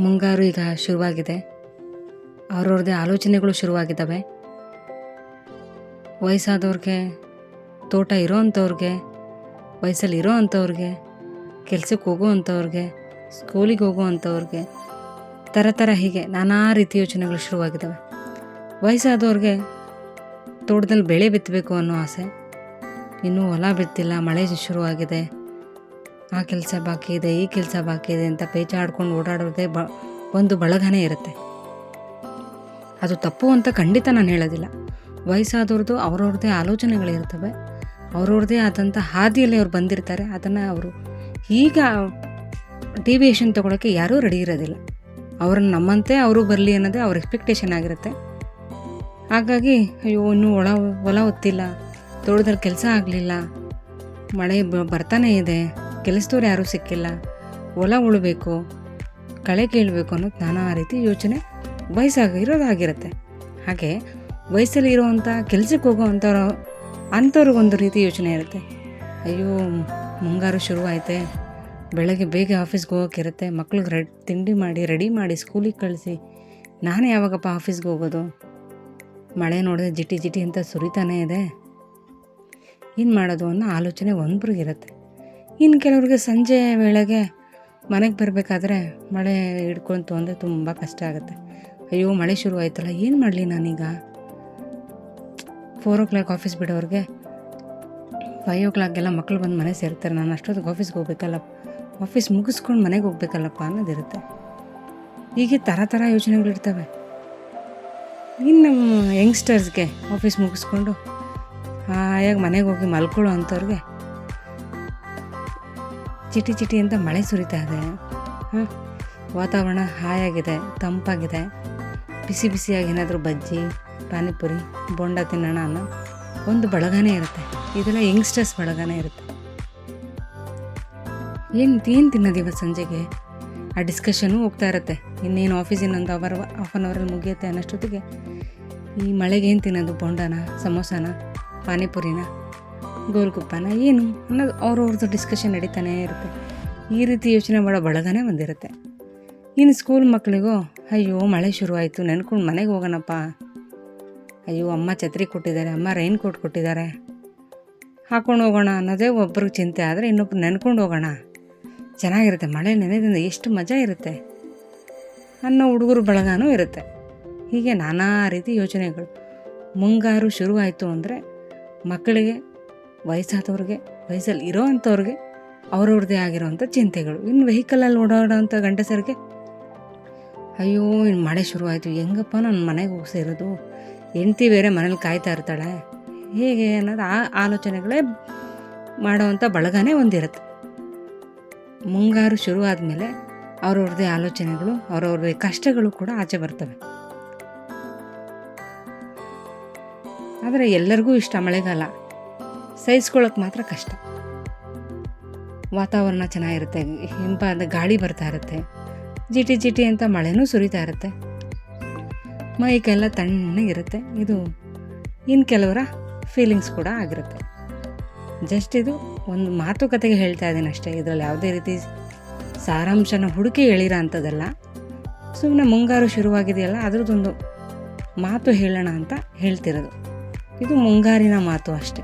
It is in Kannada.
ಮುಂಗಾರು ಈಗ ಶುರುವಾಗಿದೆ. ಅವ್ರವ್ರದ್ದೇ ಆಲೋಚನೆಗಳು ಶುರುವಾಗಿದ್ದಾವೆ. ವಯಸ್ಸಾದವ್ರಿಗೆ ತೋಟ ಇರೋ ಅಂಥವ್ರಿಗೆ ವಯಸ್ಸಲ್ಲಿ ಇರೋ ಅಂಥವ್ರಿಗೆ ಕೆಲ್ಸಕ್ಕೆ ಹೋಗೋ ಅಂಥವ್ರಿಗೆ ಸ್ಕೂಲಿಗೆ ಹೋಗೋ ಅಂಥವ್ರಿಗೆ ಥರ ಥರ ಹೀಗೆ ನಾನಾ ರೀತಿ ಯೋಚನೆಗಳು ಶುರುವಾಗಿದ್ದಾವೆ. ವಯಸ್ಸಾದವ್ರಿಗೆ ತೋಟದಲ್ಲಿ ಬೆಳೆ ಬಿತ್ತಬೇಕು ಅನ್ನೋ ಆಸೆ. ಇನ್ನೂ ಹೊಲ ಬಿತ್ತಿಲ್ಲ, ಮಳೆ ಶುರುವಾಗಿದೆ. ಆ ಕೆಲಸ ಬಾಕಿ ಇದೆ, ಈ ಕೆಲಸ ಬಾಕಿ ಇದೆ ಅಂತ ಪೇಚಾಡ್ಕೊಂಡು ಓಡಾಡೋದೇ ಬ, ಒಂದು ಬಳಗನೇ ಇರುತ್ತೆ. ಅದು ತಪ್ಪು ಅಂತ ಖಂಡಿತ ನಾನು ಹೇಳೋದಿಲ್ಲ. ವಯಸ್ಸಾದವ್ರದ್ದು ಅವ್ರವ್ರದ್ದೇ ಆಲೋಚನೆಗಳಿರ್ತವೆ ಅವ್ರವ್ರದ್ದೇ ಆದಂಥ ಹಾದಿಯಲ್ಲಿ ಅವ್ರು ಬಂದಿರ್ತಾರೆ. ಅದನ್ನು ಅವರು ಈಗ ಡಿವಿಯೇಷನ್ ತೊಗೊಳಕ್ಕೆ ಯಾರೂ ರೆಡಿ ಇರೋದಿಲ್ಲ. ಅವ್ರನ್ನ ನಮ್ಮಂತೆ ಅವರು ಬರಲಿ ಅನ್ನೋದೇ ಅವ್ರ ಎಕ್ಸ್ಪೆಕ್ಟೇಷನ್ ಆಗಿರುತ್ತೆ. ಹಾಗಾಗಿ, ಅಯ್ಯೋ, ಇನ್ನೂ ಒಳ ಹೊಲ ಒತ್ತಿಲ್ಲ. ತೋಟದಲ್ಲಿ ಕೆಲಸ ಆಗಲಿಲ್ಲ. ಮಳೆ ಬರ್ತಾನೆ ಬರ್ತಾನೇ ಇದೆ. ಕೆಲಸದವ್ರು ಯಾರೂ ಸಿಕ್ಕಿಲ್ಲ. ಹೊಲ ಉಳಬೇಕು, ಕಳೆ ಕೀಳಬೇಕು ಅನ್ನೋದು ನಾನಾ ರೀತಿ ಯೋಚನೆ ವಯಸ್ಸಾಗ ಇರೋದಾಗಿರುತ್ತೆ. ಹಾಗೆ ವಯಸ್ಸಲ್ಲಿ ಕೆಲಸಕ್ಕೆ ಕೆಲ್ಸಕ್ಕೆ ಹೋಗೋವಂಥವ್ರು ಅಂಥವ್ರಿಗೊಂದು ರೀತಿ ಯೋಚನೆ ಇರುತ್ತೆ. ಅಯ್ಯೋ, ಮುಂಗಾರು ಶುರುವಾಯಿತೆ, ಬೆಳಗ್ಗೆ ಬೇಗ ಆಫೀಸ್ಗೆ ಹೋಗೋಕ್ಕಿರುತ್ತೆ, ಮಕ್ಳಿಗೆ ರೆಡ್, ತಿಂಡಿ ಮಾಡಿ, ರೆಡಿ ಮಾಡಿ, ಸ್ಕೂಲಿಗೆ ಕಳಿಸಿ, ನಾನು ಯಾವಾಗಪ್ಪ ಆಫೀಸ್ಗೆ ಹೋಗೋದು? ಮಳೆ ನೋಡಿದ್ರೆ ಜಿಟಿ ಜಿಟಿ ಅಂತ ಸುರಿತಾನೇ ಇದೆ. ಏನು ಮಾಡೋದು ಅನ್ನೋ ಆಲೋಚನೆ ಒಂದ್ರಿಗಿರುತ್ತೆ ಇನ್ನು ಕೆಲವ್ರಿಗೆ ಸಂಜೆ ವೇಳೆಗೆ ಮನೆಗೆ ಬರಬೇಕಾದ್ರೆ ಮಳೆ ಹಿಡ್ಕೊಂತು ಅಂದರೆ ತುಂಬ ಕಷ್ಟ ಆಗುತ್ತೆ. ಅಯ್ಯೋ, ಮಳೆ ಶುರು ಆಯ್ತಲ್ಲ, ಏನು ಮಾಡಲಿ ನಾನೀಗ? ಫೋರ್ ಓ ಕ್ಲಾಕ್ ಆಫೀಸ್ ಬಿಡೋರಿಗೆ ಫೈವ್ ಓ ಕ್ಲಾಕ್ಗೆಲ್ಲ ಮಕ್ಕಳು ಬಂದು ಮನೆ ಸೇರ್ತಾರೆ. ನಾನು ಅಷ್ಟೊತ್ತಿಗೆ ಆಫೀಸ್ಗೆ ಹೋಗ್ಬೇಕಲ್ಲ ಆಫೀಸ್ ಮುಗಿಸ್ಕೊಂಡು ಮನೆಗೆ ಹೋಗ್ಬೇಕಲ್ಲಪ್ಪ ಅನ್ನೋದಿರುತ್ತೆ. ಹೀಗೆ ಥರ ಥರ ಯೋಚನೆಗಳಿರ್ತವೆ ಇನ್ನು ಯಂಗ್ಸ್ಟರ್ಸ್ಗೆ ಆಫೀಸ್ ಮುಗಿಸ್ಕೊಂಡು ಹಾಯಾಗಿ ಮನೆಗೆ ಹೋಗಿ ಮಲ್ಕೊಳ್ಳೋ ಅಂಥವ್ರಿಗೆ ಚಿಟಿ ಚಿಟಿ ಅಂತ ಮಳೆ ಸುರಿತಾ ಇದೆ. ಹಾಂ ವಾತಾವರಣ ಹಾಯಾಗಿದೆ, ತಂಪಾಗಿದೆ. ಬಿಸಿ ಬಿಸಿಯಾಗಿ ಏನಾದರೂ ಬಜ್ಜಿ, ಪಾನಿಪುರಿ, ಬೋಂಡ ತಿನ್ನೋಣ ಅನ್ನೋ ಒಂದು ಬಳಗನೇ ಇರುತ್ತೆ. ಇದೆಲ್ಲ ಯಂಗ್ಸ್ಟರ್ಸ್ ಬಳಗನೇ ಇರುತ್ತೆ. ಏನು ಏನು ತಿನ್ನೋದು ಸಂಜೆಗೆ? ಆ ಡಿಸ್ಕಷನು ಹೋಗ್ತಾ ಇರುತ್ತೆ. ಇನ್ನೇನು ಆಫೀಸ್ ಇನ್ನೊಂದು ಅವರ್ ಹಾಫ್ ಆನ್ ಅವರಲ್ಲಿ ಮುಗಿಯುತ್ತೆ ಅನ್ನೋಷ್ಟೊತ್ತಿಗೆ. ಈ ಮಳೆಗೆ ಏನು ತಿನ್ನೋದು? ಬೋಂಡಾನ, ಸಮೋಸಾನ, ಪಾನಿಪುರಿನ? ಗೋಲ್ಗುಪ್ಪನ ಏನು ಅನ್ನೋದು ಅವ್ರವ್ರದ್ದು ಡಿಸ್ಕಷನ್ ನಡೀತಾನೇ ಇರುತ್ತೆ. ಈ ರೀತಿ ಯೋಚನೆ ಮಾಡೋ ಬಳಗನೇ ಬಂದಿರುತ್ತೆ. ಇನ್ನು ಸ್ಕೂಲ್ ಮಕ್ಕಳಿಗೂ ಅಯ್ಯೋ, ಮಳೆ ಶುರುವಾಯಿತು, ನೆನ್ಕೊಂಡು ಮನೆಗೆ ಹೋಗೋಣಪ್ಪ. ಅಯ್ಯೋ, ಅಮ್ಮ ಛತ್ರಿ ಕೊಟ್ಟಿದ್ದಾರೆ, ಅಮ್ಮ ರೈನ್ ಕೋಟ್ ಕೊಟ್ಟಿದ್ದಾರೆ. ಹಾಕೊಂಡು ಹೋಗೋಣ ಅನ್ನೋದೇ ಒಬ್ರಿಗೆ ಚಿಂತೆ, ಆದರೆ ಇನ್ನೊಬ್ರು ನೆನ್ಕೊಂಡು ಹೋಗೋಣ. ಚೆನ್ನಾಗಿರುತ್ತೆ, ಮಳೆ ನೆನೆದಿಂದ ಎಷ್ಟು ಮಜಾ ಇರುತ್ತೆ. ಅನ್ನೋ ಹುಡುಗರು ಬಳಗನೂ ಇರುತ್ತೆ. ಹೀಗೆ ನಾನಾ ರೀತಿ ಯೋಚನೆಗಳು. ಮುಂಗಾರು ಶುರುವಾಯಿತು ಅಂದರೆ ಮಕ್ಕಳಿಗೆ ವಯಸ್ಸಾದವ್ರಿಗೆ, ವಯಸ್ಸಲ್ಲಿ ಇರೋ ಅಂಥವ್ರಿಗೆ ಅವ್ರವ್ರದ್ದೇ ಆಗಿರೋವಂಥ ಚಿಂತೆಗಳು. ಇನ್ನು ವೆಹಿಕಲಲ್ಲಿ ಓಡಾಡೋವಂಥ ಗಂಡಸರಿಗೆ, ಅಯ್ಯೋ, ಇನ್ನು ಮಳೆ ಶುರುವಾಯಿತು, ಹೆಂಗಪ್ಪ ನನ್ನ ಮನೆಗೆ ಹೋಗಿ ಸೇರೋದು? ಹೆಂಡ್ತಿ ಬೇರೆ ಮನೇಲಿ ಕಾಯ್ತಾ ಇರ್ತಾಳೆ. ಹೇಗೆ ಅನ್ನೋದು ಆ ಆಲೋಚನೆಗಳೇ ಮಾಡೋವಂಥ ಬಳಗನೇ ಒಂದಿರುತ್ತೆ. ಮುಂಗಾರು ಶುರು ಆದಮೇಲೆ ಅವ್ರವ್ರದ್ದೇ ಆಲೋಚನೆಗಳು, ಅವ್ರವ್ರದ್ದೇ ಕಷ್ಟಗಳು ಕೂಡ ಆಚೆ ಬರ್ತವೆ. ಆದರೆ ಎಲ್ಲರಿಗೂ ಇಷ್ಟ ಮಳೆಗಾಲ. ಸಹಿಸ್ಕೊಳ್ಳೋಕೆ ಮಾತ್ರ ಕಷ್ಟ. ವಾತಾವರಣ ಚೆನ್ನಾಗಿರುತ್ತೆ ಹಿಂಪಾದ ಗಾಳಿ ಬರ್ತಾ ಇರುತ್ತೆ, ಜಿಟಿ ಜಿಟಿ ಅಂತ ಮಳೆನೂ ಸುರಿತಾ ಇರುತ್ತೆ. ಮೈಕೆಲ್ಲ ತಣ್ಣಗಿರುತ್ತೆ ಇದು ಇನ್ನು ಕೆಲವರ ಫೀಲಿಂಗ್ಸ್ ಕೂಡ ಆಗಿರುತ್ತೆ. ಜಸ್ಟ್ ಇದು ಒಂದು ಮಾತುಕತೆಗೆ ಹೇಳ್ತಾ ಇದ್ದೀನಿ ಅಷ್ಟೇ. ಇದರಲ್ಲಿ ಯಾವುದೇ ರೀತಿ ಸಾರಾಂಶನ ಹುಡುಕಿ ಹೇಳಿರೋ ಅಂಥದ್ದಲ್ಲ ಸುಮ್ಮನೆ ಮುಂಗಾರು ಶುರುವಾಗಿದೆಯಲ್ಲ, ಅದರದ್ದೊಂದು ಮಾತು ಹೇಳೋಣ ಅಂತ ಹೇಳ್ತಿರೋದು. ಇದು ಮುಂಗಾರಿನ ಮಾತು ಅಷ್ಟೆ.